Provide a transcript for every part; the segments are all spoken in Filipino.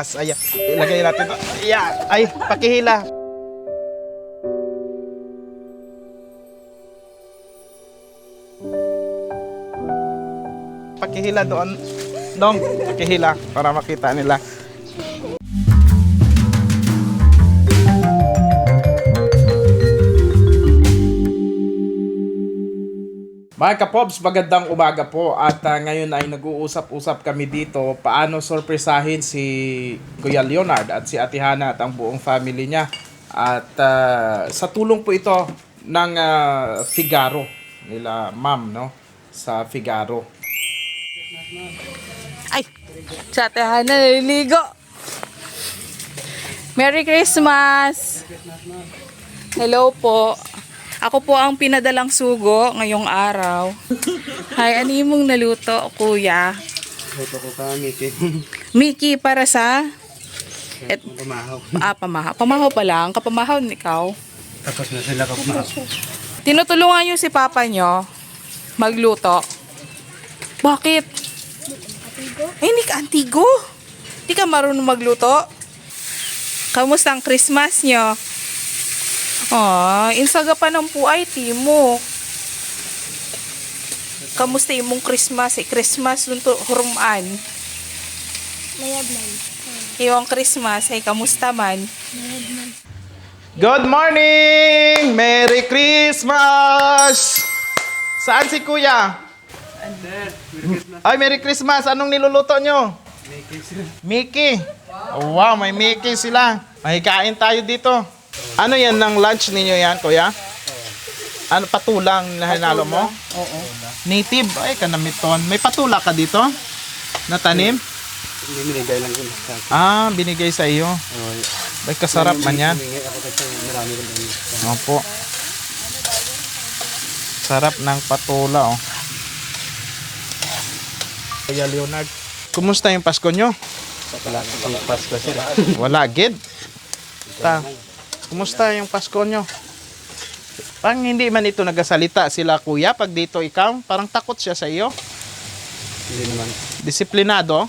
Christmas. Ayan, ilagay natin ito. Ayan, ay, pakihila. Pakihila doon. Dong, pakihila para makita nila. Mga kapobs, magandang umaga po at ah, ngayon ay nag-uusap-usap kami dito paano sorpresahin si Kuya Leonard at si Ate Hana at ang buong family niya. At ah, sa tulong po ito ng ah, Figaro nila ma'am no sa Figaro. Ay, sa tehan na naliligo. Merry Christmas! Hello po. Ako po ang pinadalang sugo ngayong araw. Hay, ano yung mong naluto, kuya? Luto ko ka, Miki. Mickey, para sa... Et, Pumahaw. ah, pamahaw. Pamahaw pa lang. Kapamahaw ikaw. Tapos na sila kumahaw. Tinutulungan niyo si papa nyo magluto. Bakit? Eh, hindi ka antigo. Hindi ka marunong magluto. Kamusta ang Christmas nyo? Oh, insaga pa ng puay, timo. Kamusta imong Christmas? Eh, Christmas dun to huruman. Mayab man. Iyong Christmas, ay kamusta man? Good morning! Merry Christmas! Saan si Kuya? Ay, Merry Christmas! Anong niluluto nyo? Mickey. Oh, wow, may Mickey sila. May kain tayo dito. Ano yan ng lunch ninyo yan, Kuya? Ano, patulang na hinalo mo? Oo. Native? Ay, kanamiton. May patula ka dito? Na tanim? Hindi minigay lang sa akin. Ah, binigay sa iyo. Oh, Ay, kasarap man yan. Humingi ako kasi marami ko lang. Opo. Sarap ng patula, oh. Kuya Leonard, kumusta yung Pasko nyo? Wala pang Pasko sila. Wala, gid. Ta, kumusta yung Pasko nyo? Parang hindi man ito nagasalita sila kuya pag dito ikaw, parang takot siya sa iyo. Hindi naman. Disiplinado.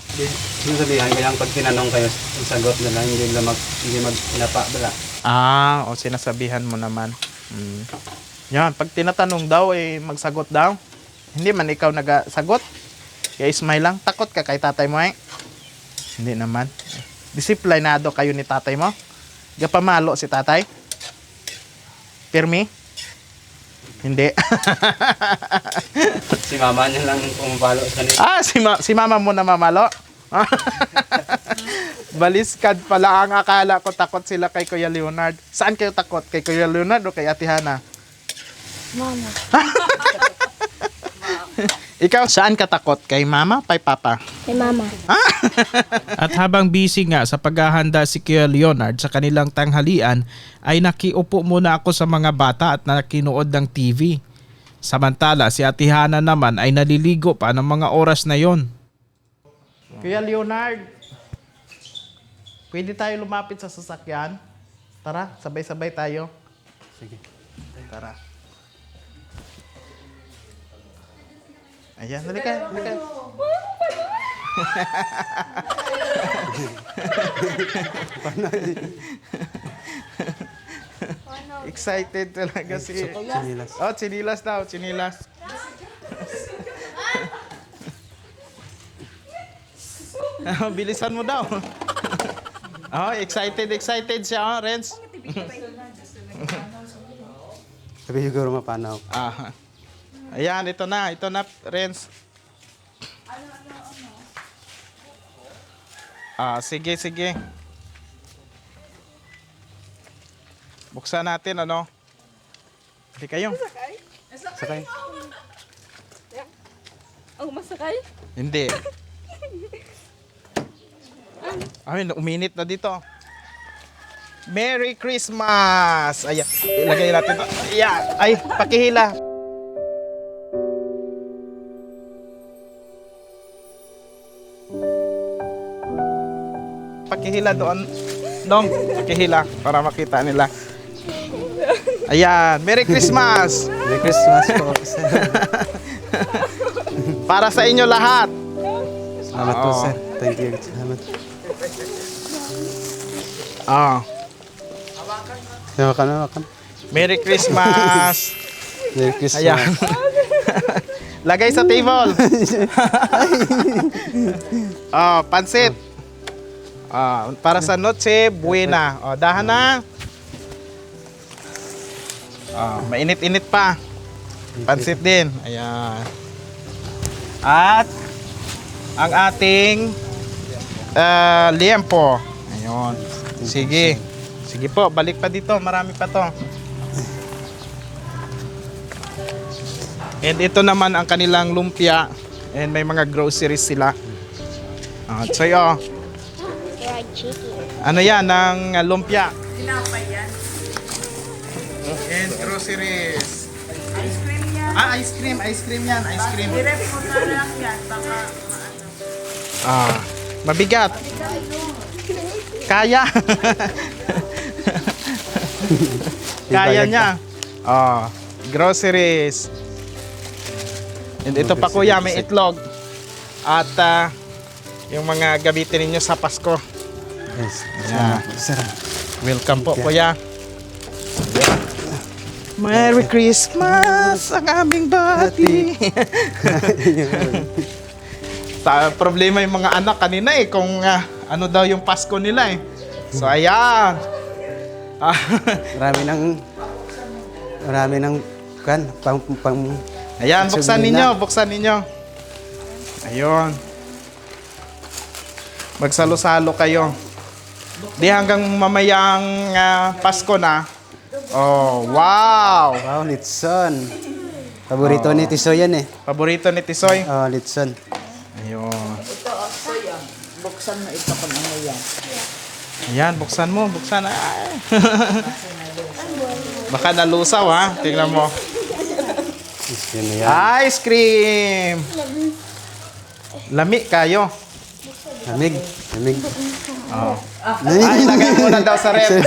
Yung sabihan lang pag tinanong kayo, ang sagot na lang, hindi nila mag, hindi mag pinapa bala. Ah, o sinasabihan mo naman. Mm. Yan, pag tinatanong daw, eh, magsagot daw. Hindi man ikaw nagasagot. Kaya smile lang. Takot ka kay tatay mo eh. Hindi naman. Disiplinado kayo ni tatay mo. Gapamalo si tatay. Pirmi? Hindi. Si mama niya lang pumapalo sa kanila. ah, si, ma- si mama mo na mamalo? Baliskad pala ang akala ko takot sila kay Kuya Leonard. Saan kayo takot? Kay Kuya Leonard o kay Ate Hana? Mama. Ikaw, saan ka takot? Kay mama, kay papa? Kay mama. At habang busy nga sa paghahanda si Kuya Leonard sa kanilang tanghalian, ay nakiupo muna ako sa mga bata at nakinood ng TV. Samantala si Ate Hana naman ay naliligo pa ng mga oras na yon. Kuya Leonard, pwede tayo lumapit sa sasakyan? Tara, sabay-sabay tayo. Sige. Tara. Ayan, halika, halika. Excited talaga si... Sinilas. Oh, chinilas daw, chinilas. oh, bilisan mo daw. oh, excited, excited siya, oh, Renz. Sabi siguro mapanaw. Ah. Ayan, ito na, ito na, Renz. Ah, sige, sige. Buksan natin, ano? Hindi kayo. Sakay. Ang masakay? Hindi. Ay, uminit na dito. Merry Christmas! Ayan, ilagay natin. Ayan, ay, pakihila. Pakihila doon. Dong, pakihila para makita nila. Ayan, Merry Christmas! Merry Christmas po. Para sa inyo lahat. Salamat po, sir. Thank you. Salamat. Ah, Hawakan, hawakan. Merry Christmas. Merry Christmas. Ayan. Lagay sa table. oh, pansit. Ah, para sa Noche Buena. Oh, dahan na. Ah, mainit-init pa. Pansit din. Ayan. At ang ating ah, liempo. Ayun. Sige. Sige po, balik pa dito. Marami pa to. And ito naman ang kanilang lumpia. And may mga groceries sila. Ah, so. Chicken. Ano yan, ng uh, lumpia? And groceries. Ice cream yan. Ah, ice cream, ice cream yan, ice cream. Direct mo na lang yan. Baka Ah, mabigat. Kaya. Kaya niya. Ah, groceries. And ito pa kuya, may itlog. At ah, yung mga gamitin ninyo sa Pasko. Yes. Yeah. Sarap. Welcome po, kuya. Merry Christmas ang aming bati. Ta problema yung mga anak kanina eh kung ah, ano daw yung Pasko nila eh. So ayan. Ah, Marami ng marami ng kan pang pang ayan, buksan ninyo, na. buksan ninyo. Ayun. Magsalo-salo kayo. Di hanggang mamayang ah, Pasko na. Oh, wow! wow, litson. Paborito ni Tisoy yan eh. Paborito ni Tisoy. Oh, litson. Ayun. buksan mo ito kung ano yan. Ayan, buksan mo, buksan. Ay. Baka nalusaw ha. Tingnan mo. Ice cream! Lami kayo. Lamig. Lamig. Oh. Ay, lagay mo na daw sa rep.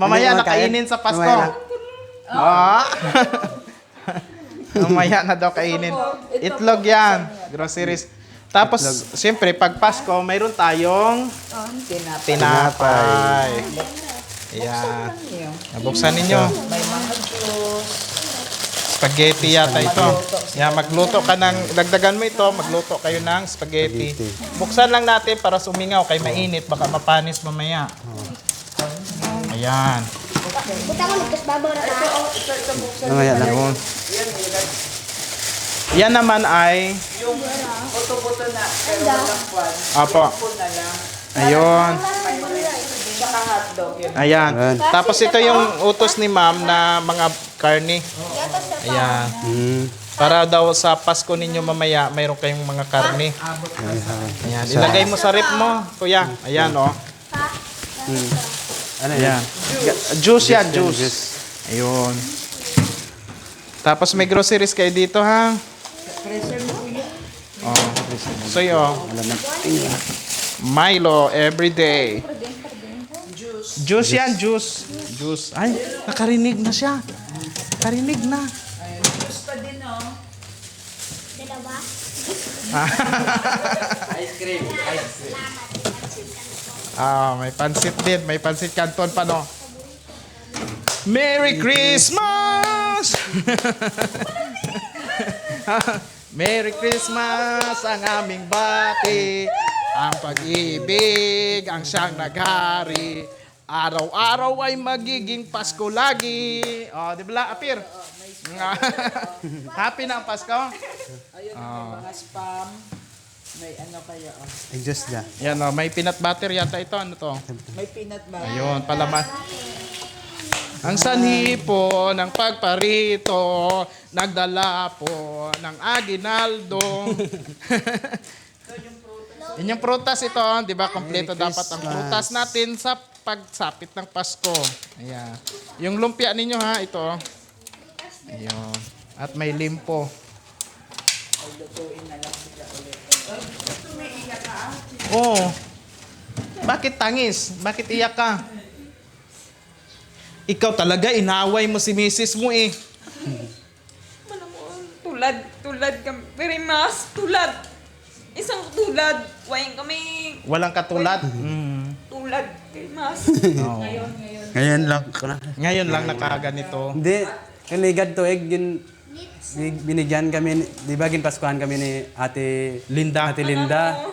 Mamaya Hindi kaya. nakainin sa Pasko. Mamaya na. Ah. Mamaya na daw kainin. Itlog yan. Groceries. Tapos, siyempre, pag Pasko, mayroon tayong tinapay. Ayan. Nabuksan ninyo. Spaghetti yata ito. Yan, magluto ka ng, dagdagan mo ito, magluto kayo ng spaghetti. Spaghetti. Buksan lang natin para sumingaw kay mainit, baka mapanis mamaya. Ayan. Buta ko nagkas babaw na tao. Mamaya lang. Ayun. Yan naman ay Buto-buto na. Apo. Ayun. Saka hotdog yun. Ayan. Ayan. Tapos ito yung utos ni ma'am na mga karne. Ayan. Mm. Para daw sa Pasko ninyo mamaya, mayroon kayong mga karne. Ayan. Ilagay mo sa rep mo, kuya. Ayan, oh. Mm. Ano Ayan. yan? Juice yan, juice. Ayun. Tapos may groceries kayo dito, ha? Oh. So, yun. Milo every day. Juice yan, juice. Juice. Ay, nakarinig na siya. Nakarinig na. Ah, may pansit din. May pansit canton pa, no? Merry Christmas! Merry Christmas ang aming bati. Ang pag-ibig ang siyang naghari. Araw-araw ay magiging Pasko lagi. Oh, di ba, Apir? Happy na ang Pasko? Ayun, may mga spam. May ano kaya, oh. Adjust na. Yan, oh, may peanut butter yata ito. Ano to? May peanut butter. Ayun, palaman. Ang sanhi po ng pagparito, nagdala po ng aginaldo. Yun yung prutas ito, di ba? Kompleto Merry dapat ang Christmas. prutas natin sa pagsapit ng Pasko. Ayan. Yung lumpia ninyo ha, ito. Ayun. At may limpo. Oo. Bakit tangis? Bakit iyak ka? Ikaw talaga, inaway mo si misis mo eh. Alam mo, tulad, tulad kami. Very mas, tulad. Isang tulad. Wayang kami, Walang katulad. Mm. tulad. kay Mas. Oo. Ngayon lang. Ngayon lang nakaganito. Hindi, kanigad to eh, gin, bi- binigyan kami, di ba ginpaskuhan kami ni Ate Linda. Ate Linda.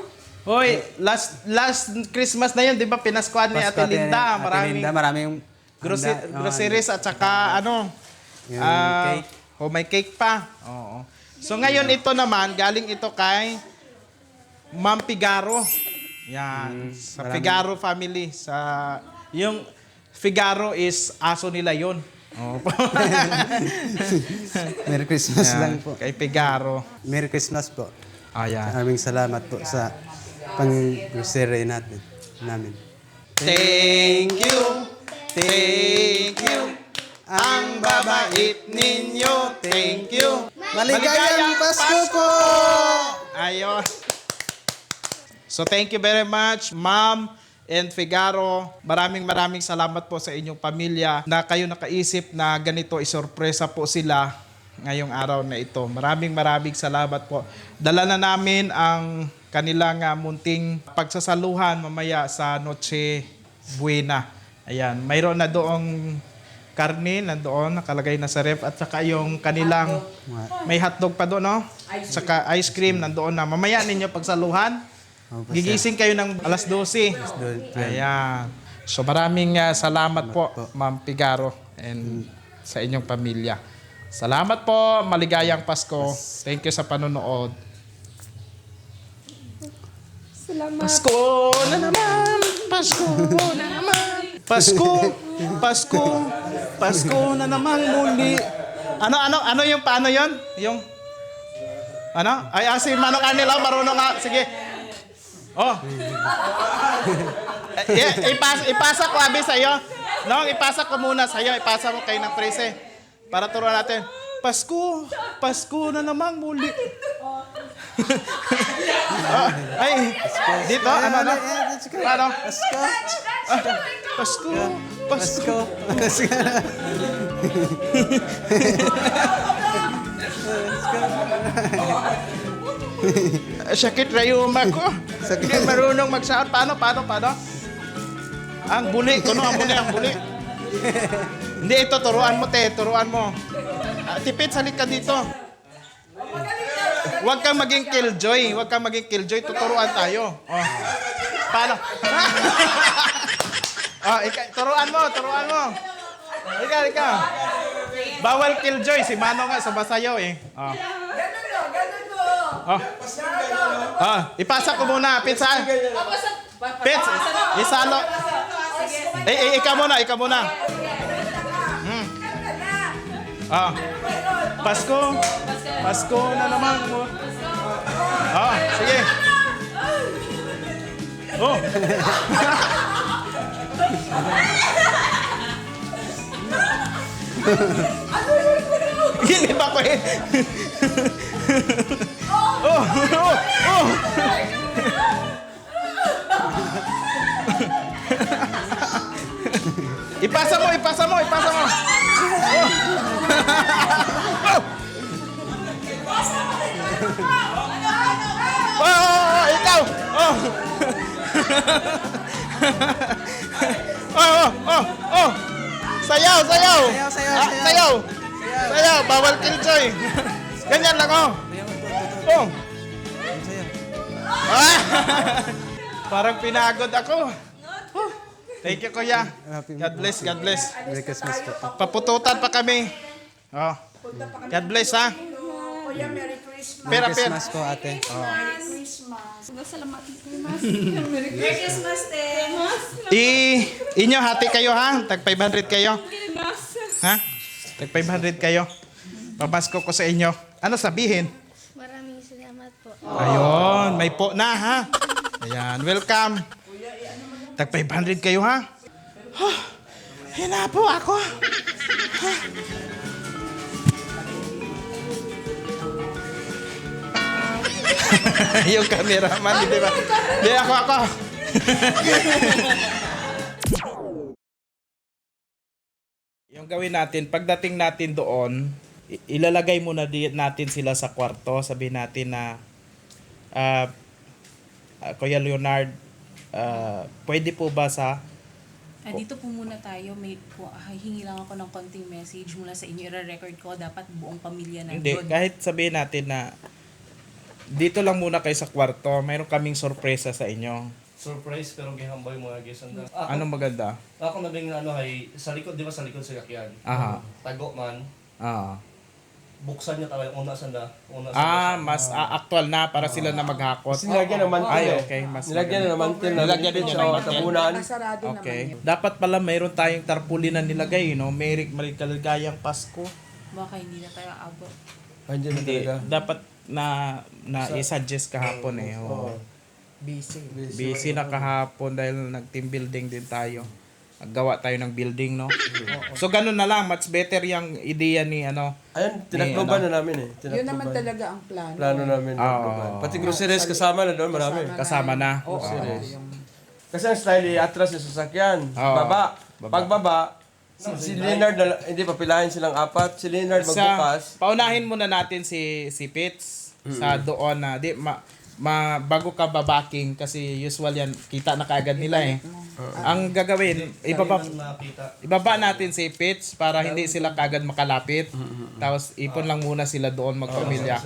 Hoy, last last Christmas na yun, 'di ba? Pinaskuhan ni Ate Linda, Ate maraming Linda, maraming grocery, handa- groceries at saka ano, Yung ah, cake. Oh, may cake pa. Oo. So ngayon ito naman, galing ito kay Ma'am Figaro. Yan, sa maraming- Figaro family sa yung Figaro is aso nila 'yon. Oh. Merry Christmas Yan, lang po. Kay Figaro. Merry Christmas po. Ayan. Maraming salamat po sa pang-grocery natin, namin. Thank you, thank you. Ang babait ninyo, thank you. Maligayang Pasko po! Ayos. So thank you very much, Ma'am and Figaro. Maraming maraming salamat po sa inyong pamilya na kayo nakaisip na ganito isorpresa po sila ngayong araw na ito. Maraming maraming salamat po. Dala na namin ang kanilang ah, munting pagsasaluhan mamaya sa Noche Buena. Ayan, mayroon na doong karne nandoon, nakalagay na sa ref at saka yung kanilang may hotdog pa doon, no? Saka ice cream nandoon na. Mamaya ninyo pagsaluhan. Opo, Gigising kayo ng alas 12. Ayan. So maraming ah, salamat po, Ma'am Pigaro and sa inyong pamilya. Salamat po, maligayang Pasko. Thank you sa panonood. Salamat. Pasko na naman, Pasko na naman. Pasko, Pasko, Pasko na naman muli. Ano, ano, ano yung paano yon? Yung, ano? Ay, ah, si Manong Anila, marunong nga. Sige. Oh. Eh, ipas, ipasa ko, Abi, sa'yo. Nong, ipasa ko muna sa'yo. Ipasa mo kay ng prese. Para turuan natin. Pasko, Pasko na naman muli. oh, ay, dito, ano, ano? Paano? Pasko! Ah, Pasko, Pasko. Pasko! Sakit rayuma ko. Hindi marunong magsaot. Paano, paano, paano? Ang buli. Kuno ang buli, ang buli. Hindi, ito, turuan mo, te. Turuan mo. Ah, tipid, salik ka dito. Huwag kang maging killjoy. Huwag kang maging killjoy. Tuturuan tayo. Oh. Paano? oh, ika, turuan mo, turuan mo. Ikaw, ikaw. Bawal killjoy. Si Mano nga sa basayaw eh. Oh. Oh. Oh, ipasa ko muna, pizza. Pizza, isalo. Eh, eh, ikaw muna, ikaw muna. Hmm. Ah. Pasko. Pasko na naman mo. Ah, sige. Oh. Gini ba ko eh? oh, oh, oh. ipasa mo, ipasa mo, ipasa mo. Oh. oh. oh, ikaw. Oh. oh, oh, oh, oh. Sayaw, sayaw. Sayaw, sayaw, Ah, sayaw. sayaw. Sayaw, bawal killjoy. Ganyan lang, oh. Oh. Parang pinagod ako. Oh. Thank you, Kuya. God bless, God bless. Merry Christmas po. Papututan pa kami. Oh. God bless, ha? Merry Pera, pera. Christmas po, ate. I, inyo, hati kayo, ha? Tag 500 kayo. Ha? Tag 500 kayo. Pamasko ko sa inyo. Ano sabihin? Ayun, may po na, ha? Ayan, welcome. Tag 500 kayo, ha? Huh, hinapo ako. Ha? yung cameraman, di ba? Di ako, ako. yung gawin natin, pagdating natin doon, ilalagay muna natin sila sa kwarto. Sabihin natin na, ah, ah, Kuya Leonard, ah, pwede po ba sa Ah, dito po muna tayo. May, po, ah, hingi lang ako ng konting message mula sa inyo. I-record ko. Dapat buong pamilya na Hindi, kahit sabihin natin na dito lang muna kayo sa kwarto, mayroon kaming sorpresa sa inyo. surprise pero gihambay mga ang ako, Anong maganda? ako nabing ano ay sa likod di ba sa likod sa kakyan Aha. tago man Ah. Buksan niya talaga una sanda una Ah, mas ah, actual na para sila na maghakot. Nilagyan ng mantel. Ay, eh. okay. Mas Nilagyan na ng mantel. na Nilagyan din ng mantel. tabunan. Okay. Dapat pala mayroon tayong tarpaulin na nilagay, no? Merry Maligayang Pasko. Baka hindi na tayo abot. Andiyan na Hindi, talaga. dapat na na i-suggest kahapon eh. Oo. Busy. Busy na kahapon dahil nag-team building din tayo. Naggawa tayo ng building, no? So, ganun na lang. Much better yung ideya ni, ano, Ayun, tinakloban na namin eh. Yun naman Tinakloban. talaga ang plano. Plano namin. Oo. tinakloban. Pati groceries kasama na doon, marami. kasama na. Oo. Oo. Kasi ang style eh, atras yung sasakyan. Oo. Baba. Baba. Pagbaba, si, si Leonard, na, hindi, papilahin silang apat. Si Leonard Sa, magbukas. paunahin muna natin si si Pitts sa doon na di ma, ma bago ka babaking kasi usual yan kita na kaagad nila eh. Ang gagawin, ibaba ibaba natin si Pitts para hindi sila kaagad makalapit. Tapos ipon lang muna sila doon magpamilya.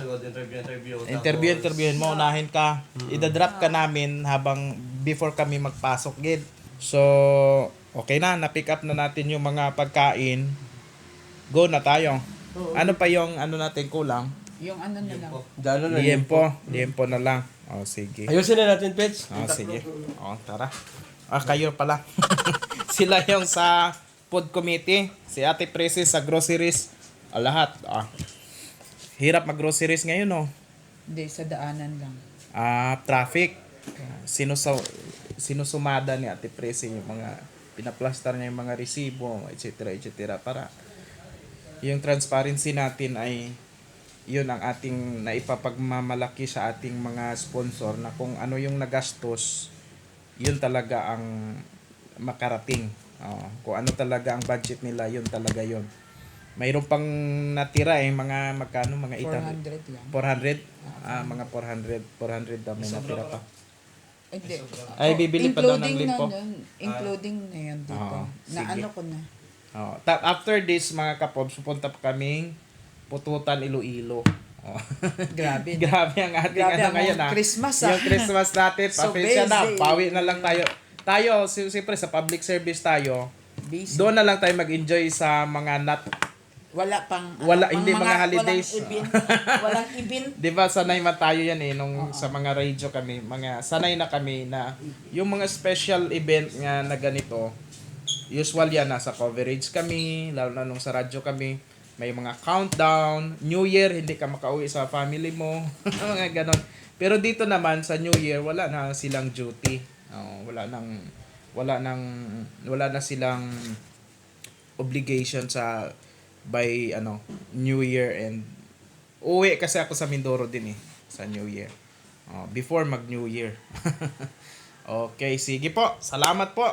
Interview interview mo, unahin ka. Ida-drop ka namin habang before kami magpasok gid. So, okay na, na-pick up na natin yung mga pagkain. Go na tayo. Ano pa yung ano natin kulang? Yung ano na lang. Dalo na. Liempo. Liempo na lang. O, sige. Ayusin na natin, Pets. O, sige. O, tara. Ah, kayo pala. Sila yung sa food committee. Si Ate Precis sa groceries. Ah, lahat. Ah. Hirap mag-groceries ngayon, no? Hindi, sa daanan lang. Ah, traffic. Sinusaw sinusumada ni Ate Presi yung mga pinaplastar niya yung mga resibo, etc. etc. para yung transparency natin ay yun ang ating naipapagmamalaki sa ating mga sponsor na kung ano yung nagastos yun talaga ang makarating Oo. kung ano talaga ang budget nila yun talaga yun mayroon pang natira eh mga magkano mga 800 400 lang. 400 ah mga 400 400 daw may natira pa Hindi. Ay, bibili pa daw ng limpo. na yun. Including na yun dito. Oo, na ano ko na. Oh, after this mga kapobs, pupunta pa kaming Pututan Iloilo. Oh. Grabe. Grabe ang ating Grabe ano ang ngayon ah. Christmas, ah. Yung Christmas natin, So pasensya na, busy. pawi na lang tayo. Tayo, si- siyempre sa public service tayo, Busy. doon na lang tayo mag-enjoy sa mga nat Wala pang... Wala, pang hindi mga holidays. Walang event. walang event. 'Di ba sanay man tayo yan eh nung sa mga radio kami, mga sanay na kami na yung mga special event nga na ganito, usual yan nasa coverage kami, lalo na nung sa radyo kami, may mga countdown, New Year hindi ka makauwi sa family mo, mga ganon. Pero dito naman sa New Year wala na silang duty. Oh, wala nang wala nang wala na silang obligation sa by ano New Year and uwi kasi ako sa Mindoro din eh sa New Year. Oh, before mag New Year. okay, sige po. Salamat po.